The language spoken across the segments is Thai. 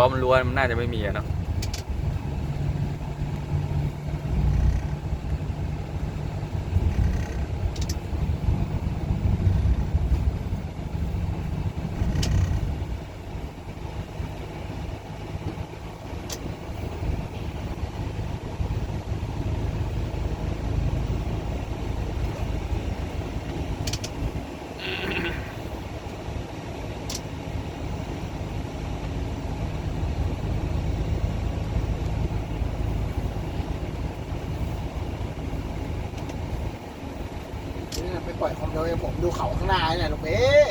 ล้อมันล้วนมันน่าจะไม่มีอะเนาะ นี่ไปปล่อยความเร็วให้ผมดูเขาข้างหน้าเนี่ยลูกเอ๊ะ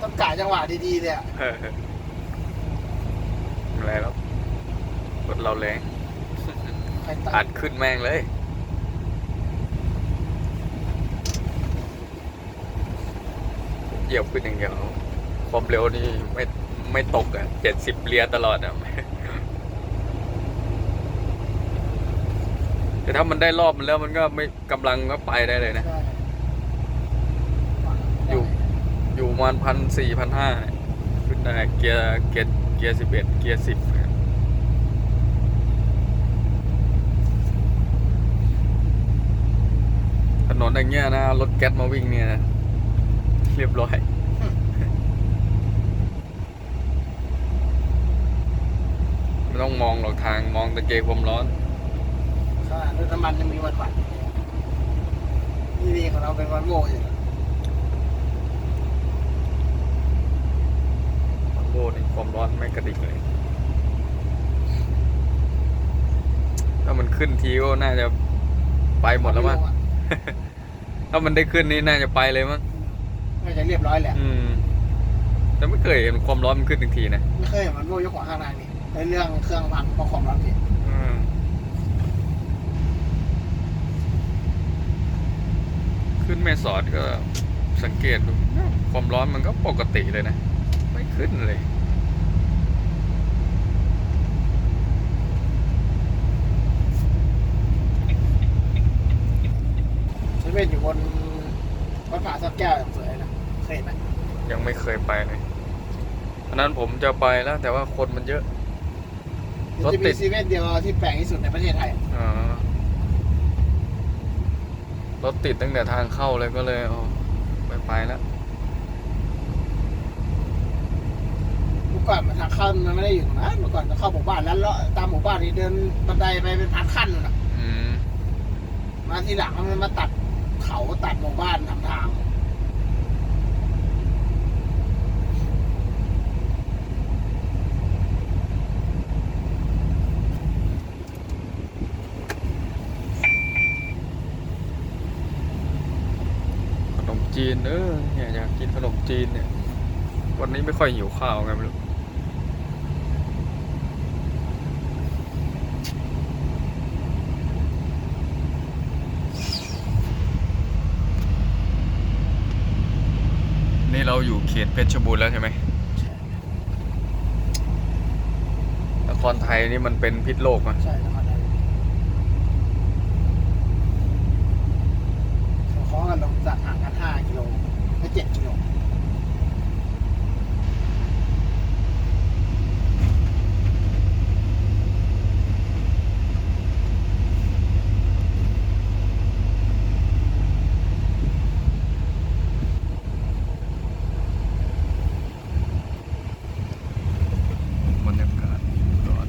ต้องกะจังหวะดีๆเนี่ยเอออะไรแล้วรถเราแรงใครตัอัดดขึ้นแม่งเลย เหยียบขึ้นอย่างเดียวความเร็วนี่ไม่ไม่ตกอะเจ็ดสิบเลียตลอดอะ แต่ถ้ามันได้รอบมันแล้วมันก็ไม่กำลังก็ไปได้เลยนะใช่อยู่อยู่ประมาณพันสี่พันห้าขึ้นได้เกียร์เกียร์เกียร์สิบเอ็ดเกียร์สิบถนนอย่างเงี้ยนะรถแก๊สมาวิ่งเนี่ยนะเรียบร้อยไม่ต้องมองหรอกทางมองตะเกียงความร้อน ใช่รถน้ำมันยังมีวันหวัดนี่ดีของเราเป็นวันโง่อยู่โอ้นี่ความร้อนไม่กระดิกเลย ถ้ามันขึ้นทีก็น่าจะไปหมดแล้วมั้ง ถ้ามันได้ขึ้นนี่น่าจะไปเลยมั้ง น่าจะเรียบร้อยแหละ อืม แต่ไม่เคยเห็นความร้อนมันขึ้นถึงทีนะ ไม่เคยเห็นมันโง่ยกของข้างในนี่ในเรื่องเครื่องพังเพราะความร้อนผิด อืม ขึ้นแม่สอดก็สังเกตดูความร้อนมันก็ปกติเลยนะ ไม่ขึ้นเลยเซเว่นอยู่บนวัดผาสักแก้วอย่างสวยนะ เคยเห็นไหมยังไม่เคยไปเลยอันนั้นผมจะไปแล้ว แต่ว่าคนมันเยอะรถจะติมีดเซเว่นเดียวที่แปลกที่สุดในประเทศไทย อ๋อ รถติดตั้งแต่ทางเข้าเลยก็เลยเอาไปไปแล้วเมื่อก่อนมันทางเข้ามันไม่ได้อยู่ตรงนั้นเมื่อก่อนจะเข้าหมู่บ้านแล้วเลาะตามหมู่บ้านนี่เดินบันไดไปเป็นพันขั้นเลยนะอืมมาทีหลังมันมาตัดเขาตัดหมู่บ้านทำทาง ข นมจีนเออเนี่ยอยากกินขนมจีนเนี่ย วันนี้ไม่ค่อยหิวข้าวไงไม่รู้นี่เราอยู่เขตเพชรบูรณ์แล้วใช่ไหมนครไทยนี่มันเป็นพิษโลกอะใช่แล้วก็ได้เขาขอกันลงจากห่างกันห้ากิโลไม่เจ็ดกิโล บรรยากาศร้อน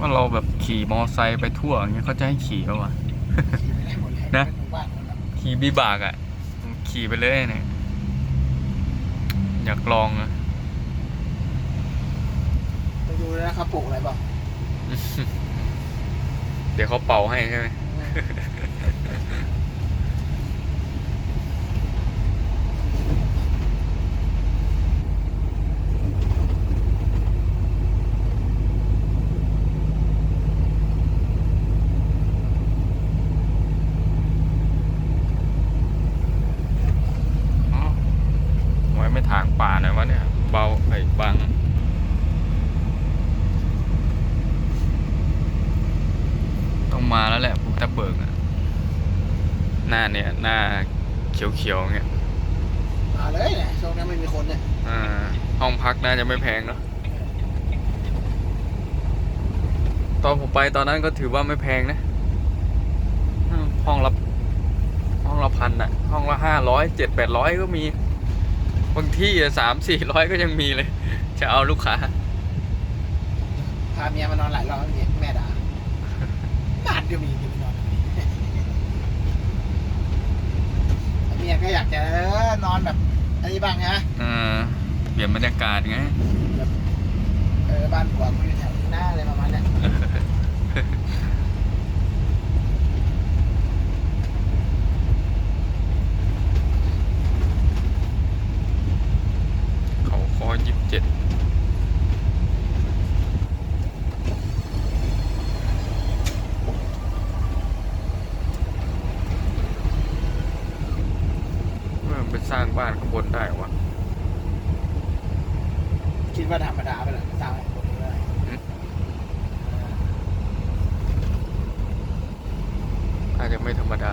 ว่า เราแบบขี่มอไซค์ไปทั่วอย่างเงี้ยเขาจะให้ขี่ปะวะขี่ไปได้หมดเลยนะเป็นหมู่บ้านหมดแล้วขี่บีบากอะ่ะ ขี่ไปเลยเนี่ย อยากลองอะไปดูนะเขาปลูกอะไรบ้าง เดี๋ยวเขาเป่าให้ใช่ไหม อ๋อไว้ไม่ถางป่าหน่อยวะเนี่ย เบาไอ้บัง ต้อง มาแล้วแหละภูทับเบิกอะหน้าเนี่ย หน้าเขียวๆเงี้ยมาเลยเนี่ยช่วงนี้ไม่มีคนเนี่ยอ่าห้องพักน่าจะไม่แพงเนาะตอนผมไปตอนนั้นก็ถือว่าไม่แพงนะอืมห้องละห้องละพันอะห้องละห้าร้อยเจ็ดแปดร้อยก็มี บางที่สามสี่ร้อยก็ยังมีเลย จะเอาลูกค้าพาเมียมานอนหลายรอบแล้ว เมียแม่ด่าบ้านก็มีเมียมานอนเมียก็อยากจะเออนอนแบบอันนี้บ้างนะเออเปลี่ยนบรรยากาศไงเออบ้านผัวกูอยู่แถวนี้นะอะไรประมาณเนี้ย เขาคอยี่สิบเจ็ดเมื่อมันไปสร้างบ้านข้างบนได้วะ คิดว่าธรรมดาไปเลยสร้างคนนี้เลย อืม อาจจะไม่ธรรมดา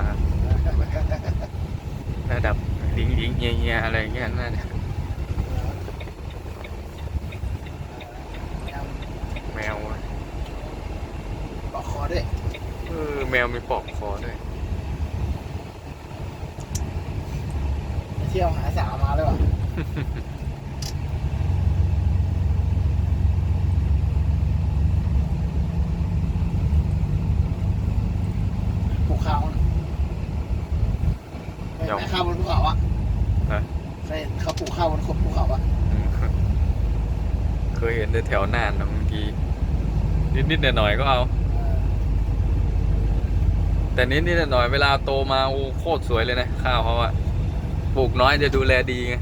ระดับลิงลิงเฮียเฮียอะไรเงี้ยน่าจะแมวอะ บอกคอด้วย เออแมวมีปลอกคอด้วย ไปเที่ยวหาสาวมาเลยว่ะปลูกข้าวนะเห็นไหมข้าวบนภูเขาอะ ฮะ เคยเห็นเขาปลูกข้าวบนภูเขาอะ อืมเคยเห็นแต่แถวน่านนะบางที นิดๆหน่อยๆก็เอา แต่นิดๆหน่อยๆเวลาโตมาโอ้โคตรสวยเลยนะ ข้าวเขาอะปลูกน้อยจะดูแลดีไง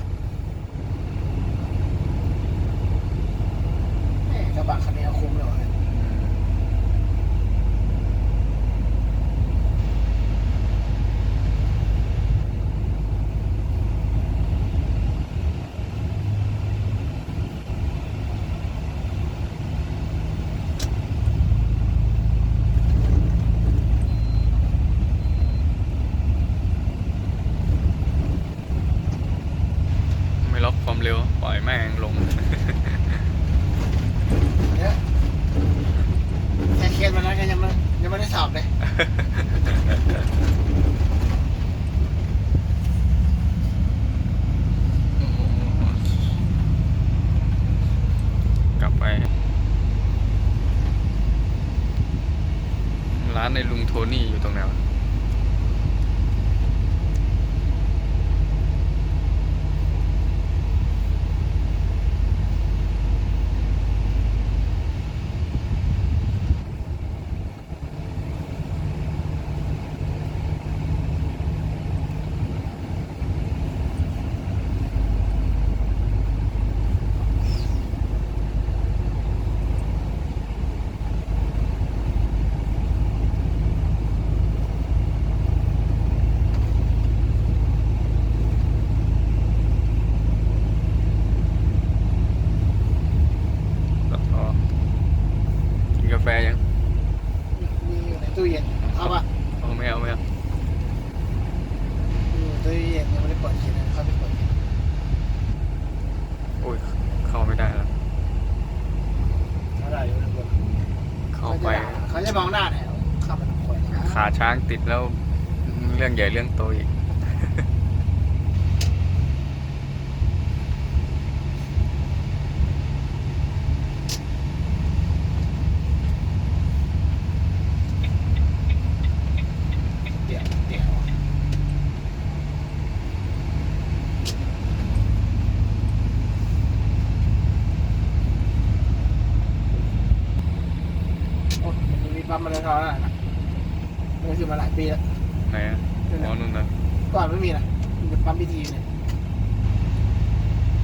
แล้วเรื่องใหญ่เรื่องโตอีก เดี๋ยวเดี๋ยวโอ้มันมีปั๊มมาเลยเท่านั้นนะ มันคือมาหลายปีแล้ว ไหนอะอ๋อนู่นนะก่อนไม่มีนะมันเป็นปั๊มพิธีเนี่ย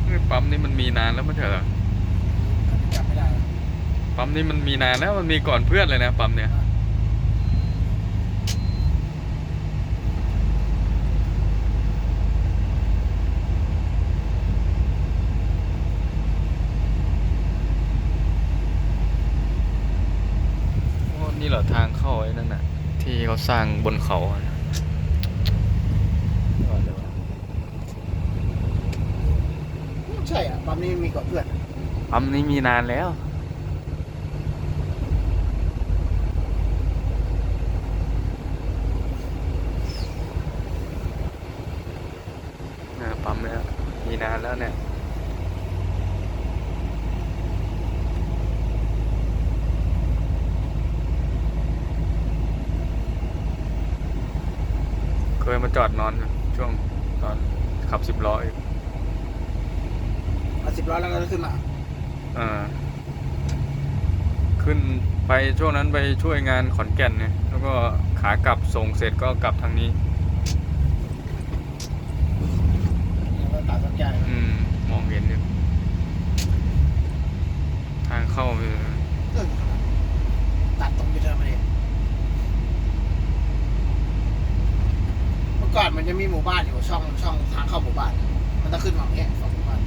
เฮ้ยปั๊มนี้มันมีนานแล้วไม่ใช่เหรอจำไม่ได้แล้วปั๊มนี้มันมีนานแล้วมันมีก่อนเพื่อนเลยนะปั๊มเนี่ย สร้างบนเขา ใช่อะปั๊มนี้มีก่อนเพื่อนปั๊มนี้มีนานแล้ว ปั๊มแล้ว มีนานแล้วเนี่ย ยมาจอดนอนอยู่ช่วงตอนขับสิบล้ออีกมาสิบร้อยแล้วก็ขึ้นมาอ่าขึ้นไปช่วงนั้นไปช่วยงานขอนแก่นเนี่ยแล้วก็ขากลับส่งเสร็จก็กลับทางนี้ แล้วก็ตัดสัญญาณ อืม มองเห็นอยู่ทางเข้าไป เออตัดตรงยูเทิร์นมาดิเมื่อ ก่อนมันจะมีหมู่บ้านอยู่ช่องช่องทางเข้าหมู่บ้าน มันต้องขึ้นมาอย่างเงี้ยสองหมู่บ้าน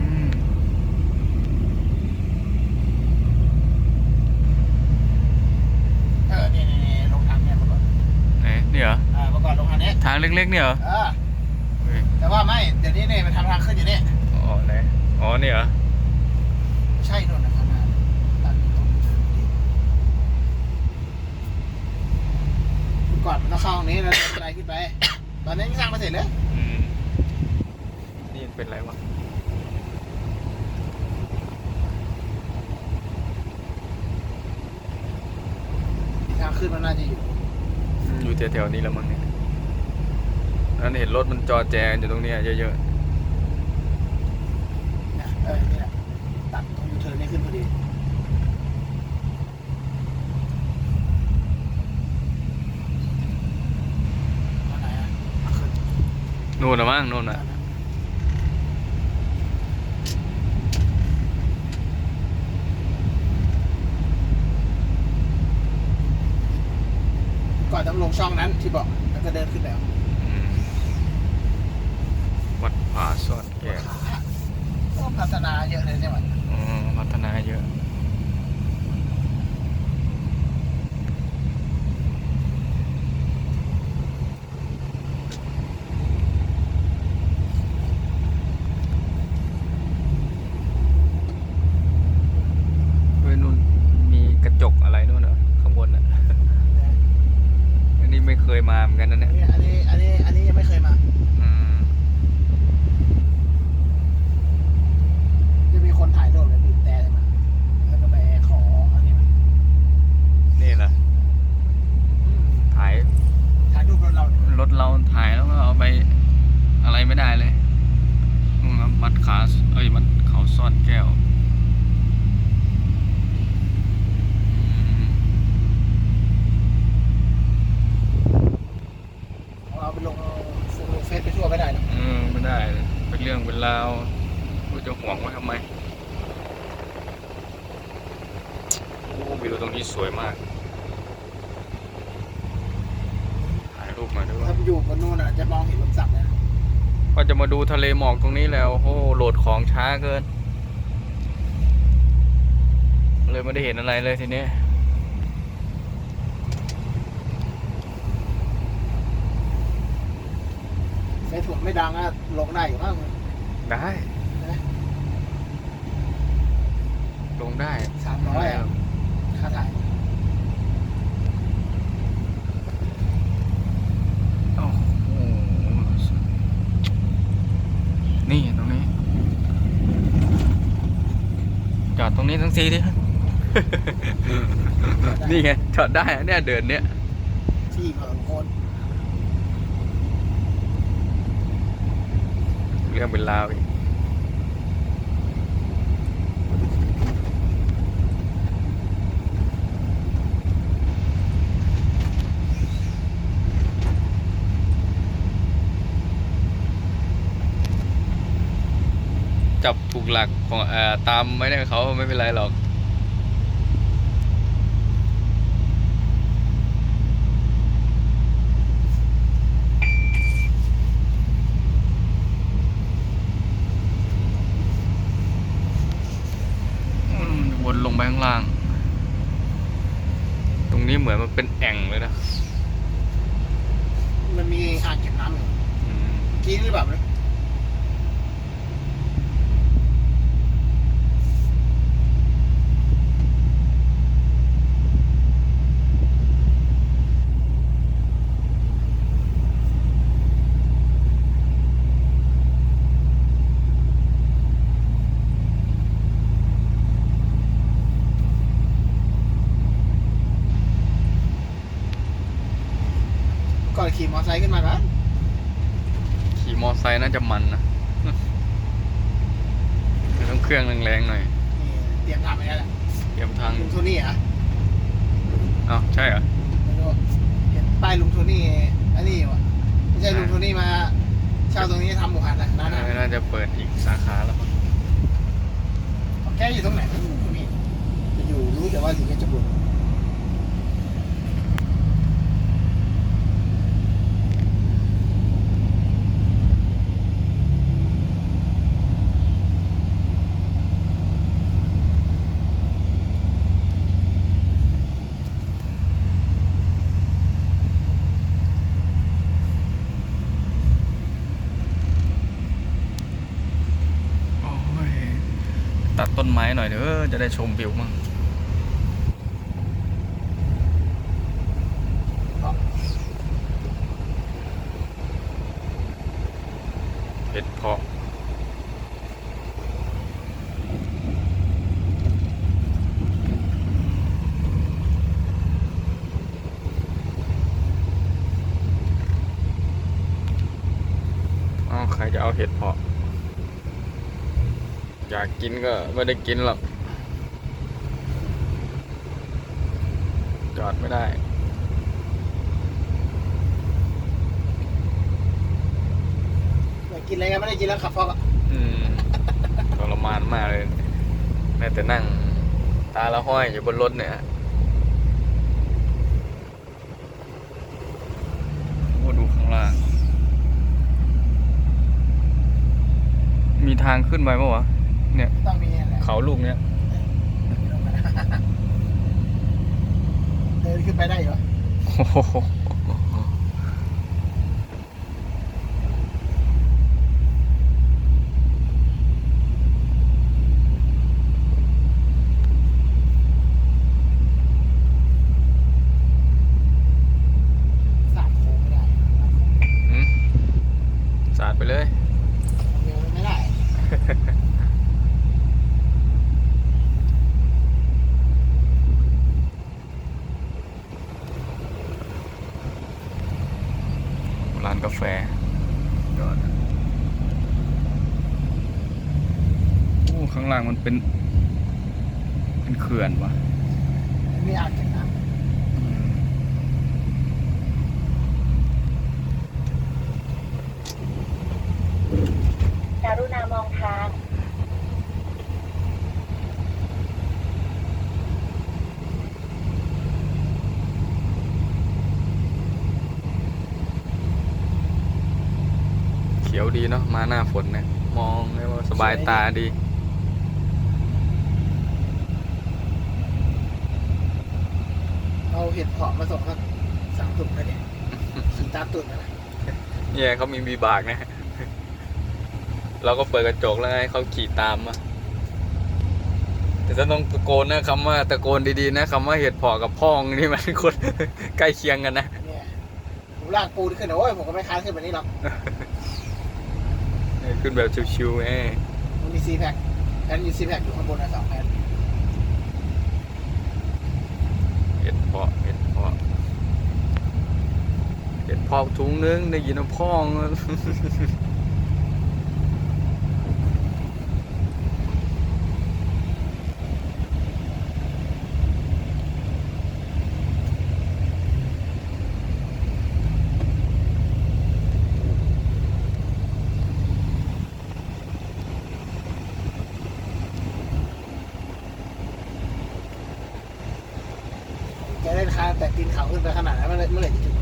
อืมเออนี่นี่นี่ลงทางเนี้ยเมื่อก่อนไหนเนี่ยเหรออ่าเมื่อก่อนลงทางเนี้ยทางเล็กๆเนี่ยเหรอ เออเฮ้ย แต่ว่าไม่เดี๋ยวนี้เนี่ยมันทำทางขึ้นอยู่เนี่ยอ๋อไหนอ๋อเนี่ยเหรอใช่นู่นนะครับนะตัดตรงยูเทิร์นพอดีเมื่อก่อนมันต้องเข้าตรงนี้แล้วเดินบันไดขึ้นไป ตอนนี้ยังสร้างไม่เสร็จเลยอืมนี่เป็นไรวะทางขึ้นมันน่าจะอยู่ อยู่แถวๆนี้แล้วมั้งเนี่ย นั่นเห็นรถมันจอแจกันอยู่ตรงเนี้ยเยอะนะเออนี่แหละตัดตรงยูเทิร์นนี่ขึ้นพอดีอันไหนอะอะขึ้นๆนู่นนะมั้งนู่นอัน่ะนนั้นก่อนต้องลงช่องนั้นที่บอกแล้วก็เดินขึ้นแล้วอืมวัด ผาซ่อนแก้วขาก็พัฒนาเยอะเลยใช่ไหมอ๋อพัฒนาเยอะ เฮ้ยนู่นมีกระจกอะไรนู่นเหรอข้างบนอะ อันนี้ไม่เคยมาเหมือนกันนะเนี่ย อันนี้อันนี้อันนี้ยังไม่เคยมา อืม จะมีคนถ่ายรูปเลยบีบแต่เลยมาแล้วก็ไปขออันนี้มา นี่เหรอ อืม ถ่าย ถ่ายรูปรถเราเนี่ย รถเราถ่ายแล้วก็เอาไปอะไรไม่ได้เลยอืมมัดขา เอ้ย มัดเขาซ่อนแก้วอืม เอาไปลงลงเฟซไปทั่วไม่ได้นะ เออ ไม่ได้ เป็นเรื่องเป็นราวกูจะห่วงไว้ทำไมโอ้วิวตรงนี้สวยมากถ่ายรูปมาด้วยถ้าอยู่บนนู้นอะจะมองเห็นลมสักเลยนะว่าจะมาดูทะเลหมอกตรงนี้แล้วโอ้โหโหลดของช้าเกิน เลยไม่ได้เห็นอะไรเลยทีนี้ เฟซผม ไม่ดังอะลงได้อยู่บ้างได้ ลงได้สามร้อยอะค่าถ่ายโอ้โหนี่ตรงนี้ จอดตรงนี้ทั้งทีดิ นี่ไง จอดได้อะเนี่ยเดินเนี่ย ที่เมืองโคน เรื่องเป็นราวอีกจับถูกหลักของอตามไม่ได้เขาไม่เป็นไรหรอกอืมวนลง รงนี้ เหมือนมันเป็นแอ่งเลยนะ มันมีอ่างเก็บน้ำอยู่อืม กินหรือเปล่าเนี่ย ก่อนขี่มอเตอร์ไซค์ขึ้นมากัน ขี่มอไซค์ น่าจะมันนะต้องเครื่องแรงๆหน่อยนี่เตรียมทำไปแล้วแหละเตรียมทางลุงโทนี่เหรอะอ้าวใช่เหรอ ไม่รู้เห็นป้ายลุงโทนี่อันนี้วะไม่ใช่ลุงโทนี่มาเช่าตรงนี้ทำหมูหันนะร้านอาหารน่าจะเปิดอีกสาขาแล้วมั้งแกอยู่ตรงไหนนะลุงโทนี่จะอยู่รู้แต่ว่าอยู่เพชรบูรณ์ โอ้ยตัดต้นไม้ หน่อยเถอจะได้ชมวิวมั่งเห็ดเพาะเอใครจะเอาเห็ดเพาะ อยากกินก็ไม่ได้กินหรอก จอดไม่ได้อยากกินอะไรกันไม่ได้กินแล้วขับฟอกอะอืมทรมานมากเลยแม้แต่นั่ง ตาละห้อยอยู่บนรถเนี่ยโอ้ดูข้างล่าง มีทางขึ้นไปปะวะ เนี่ยต้องมีอะไรเขาลูกเนี้ยเดินขึ้นไปได้เหรอโอ้โห สามโค้งไม่ได้ หืมสาดไปเลย เร็วไม่ได้ ร้านกาแฟยอดโอ้ข้างล่างมัน เป็น เป็นเขื่อนวะมีอ่างเก็บน้ำกรุณามองทางเขียวดีเนาะมาหน้าฝนเนี่ยมองได้ว่าสบายตาดี เอาเห็ดเพาะมาส่งครับสามตุ่มเลยเนี่ยขี่ตามตุ่มนะเนี่ยเขามีบีบากนะ เราก็เปิดกระจกแล้วให้เขาขี่ตามมาแต่จะต้องตะโกนนะคำว่าตะโกนดีๆนะคำว่าเห็ดเพาะกับพ่องนี่มันคนใกล้เคียงกันนะเนี่ยผมลากปูนขึ้นนะโอ้ยผมก็ไม่ค้านขึ้นแบบนี้หรอกขึ้นแบบชิวๆไงมันมีซีแพคแผ่นมีซีแพคอยู่ข้างบนนะสองแผ่น เห็ดเพาะเห็ดเพาะเห็ดเพอถุงนึงได้ยินน้ำพ่อง แกได้คานแต่ตีนเขาขึ้นไปขนาดนั้นเมื่อไหรเมื่อไหร่จะถึง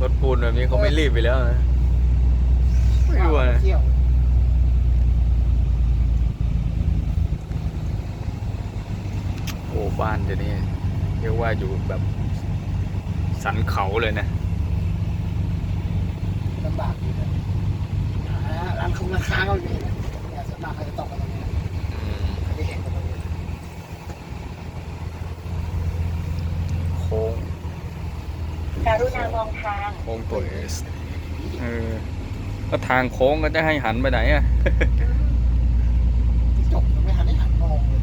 รถปูนแบบนี้ เขาไม่รีบไปแล้วนะไม่รู้นะเที่ยวโอ้บ้านจะนี่เรียกว่าอยู่แบบสันเขาเลยนะลำบากอยู่นะหลังคงร้านค้าก็ไม่มีนะเนี่ยส่วนมากเขาจะตกกันตรงนี้นะ อืม เขาจะเห็นกันตรงนี้ โค้ง กา รุณามองทาง โค้งตัวเอสเออก็ทางโค้งก็จะให้หันไปไหนอะจบยังไม่ทันได้หันมองเลย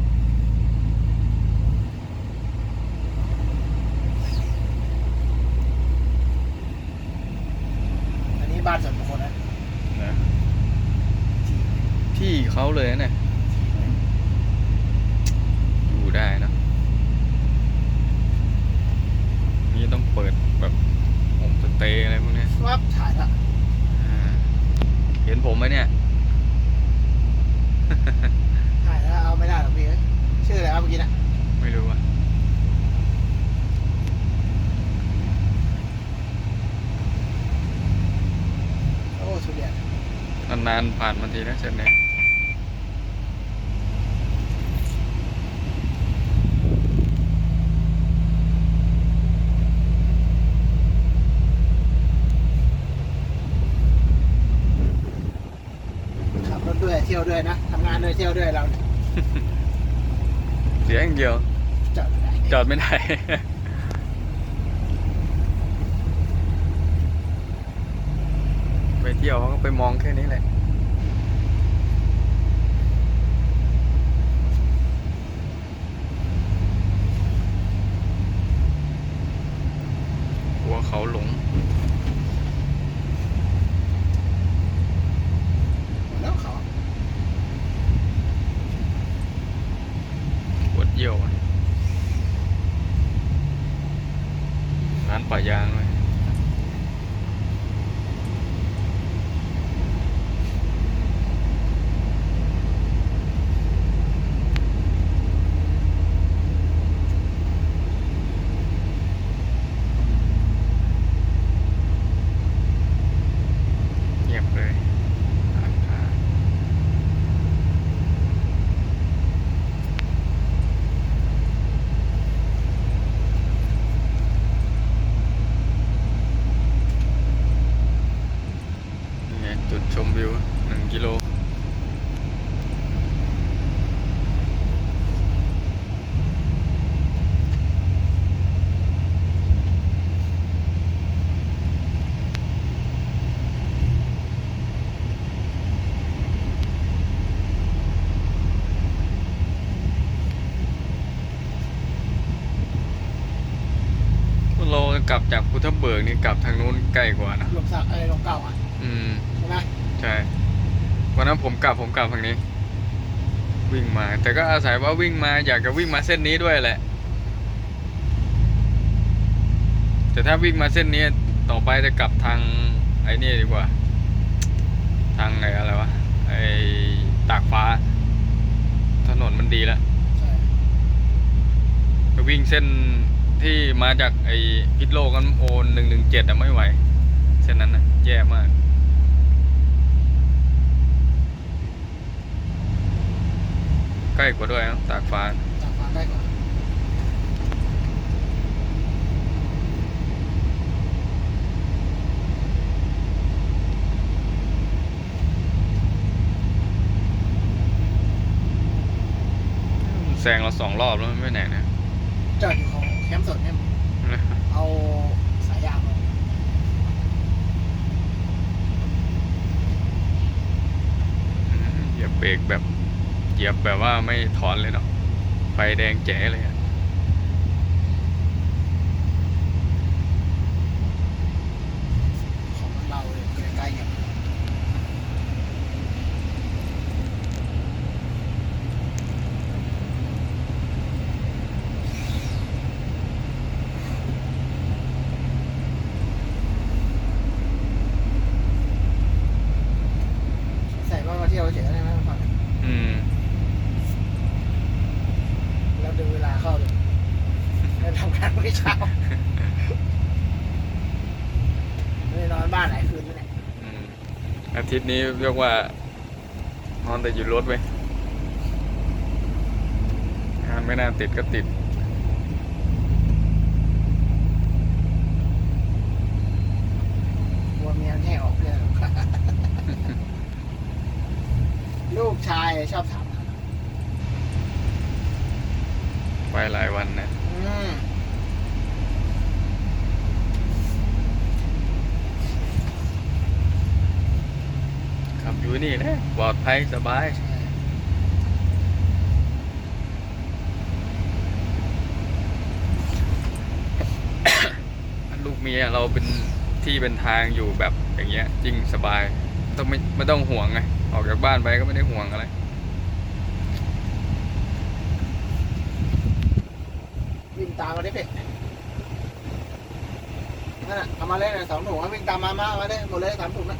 อันนี้บ้านส่วนบุคคลนะ นะ ที่เขาเลยนะเนี่ยอยู่ได้นะนี่ต้องเปิดแบบโฮมสเตย์อะไรพวกเนี้ย วับถ่ายละ อ่าเห็นผมไหมเนี่ย ถ่ายแล้วเอาไม่ได้หรอกพี่เอ้ยชื่ออะไรครับเมื่อกี้นะ ไม่รู้อะ โอ้สุดเดียด นานๆผ่านมาทีนะเช่นเนี้ยขับรถด้วยเที่ยวด้วยนะทำงานด้วยเที่ยวด้วยเราเนี่ยเสียอย่างเดียว จอดไม่ได้ จอดไม่ได้ ไป เที่ยวเขาก็ไปมองแค่นี้แหละหัวเขาหลงแล้วเขาปวดเยี่ยวอะร้านป่ายางเลยเงียบเลยร้านค้า นี่ไงจุดชมวิวหนึ่งกิโล เรา กลับจากพุทธเบิกนี่กลับทางนู้นใกล้กว่านะลงสักไอ้ลงเก่าอะอืมใช่ไหมใช่วันนั้นผมกลับผมกลับทางนี้ วิ่งมา แต่ก็อาศัยว่าวิ่งมาอยากจะวิ่งมาเส้นนี้ด้วยแหละ แต่ถ้าวิ่งมาเส้นนี้ต่อไปจะกลับทางไอ้นี่ดีกว่า ทางไอ้อะไรวะไอ้ตากฟ้า ถนนมันดีแล้วใช่ก็วิ่งเส้น ที่มาจากไอ้พิษโลกกันโอนหนึ่งหนึ่งเจ็ดอะไม่ไหว เส้นนั้นนะแย่มาก ใกล้กว่าด้วยนะตากฟ้าจากฟ้าใกล้กว่าแซงเราสองรอบแล้วมันไม่ไหนนะจอดอยู่ของ แคมป์สดเนี่ยเอาสายยางลงเหยียบเบรกแบบ เหยียบแบบว่าไม่ถอนเลยเนาะไฟแดงแจ๋เลยอะ ของเราเลยใกล้ๆกันใส่ว่ามาเที่ยวเฉยๆได้ไหมฟัง อืม แล้วดูเวลาเข้าเลยแล้วทำงานไม่เช้าไม่ได้นอนบ้านหลายคืนแล้วเนี่ย อืมอา ทิตย์นี้เรียกว่านอนแต่อยู่รถไว้งานไม่น่าติดก็ติด ลูกชายชอบถาม ไปหลายวันนะ อืม ขับ อยู่นี่แหละปลอดภัยสบายลูกเมียเราเป็นที่เป็นทางอยู่แบบอย่างเงี้ยจริงสบายต้องไม่ไม่ต้องห่วงไงออกจากบ้านไปก็ไม่ได้ห่วงอะไรวิ่งตามมาดิเพ่นั่นน่ะเอามาเลยนะสองถุงวิ่งตามมามามาเลยหมดเลยสามถุงนะ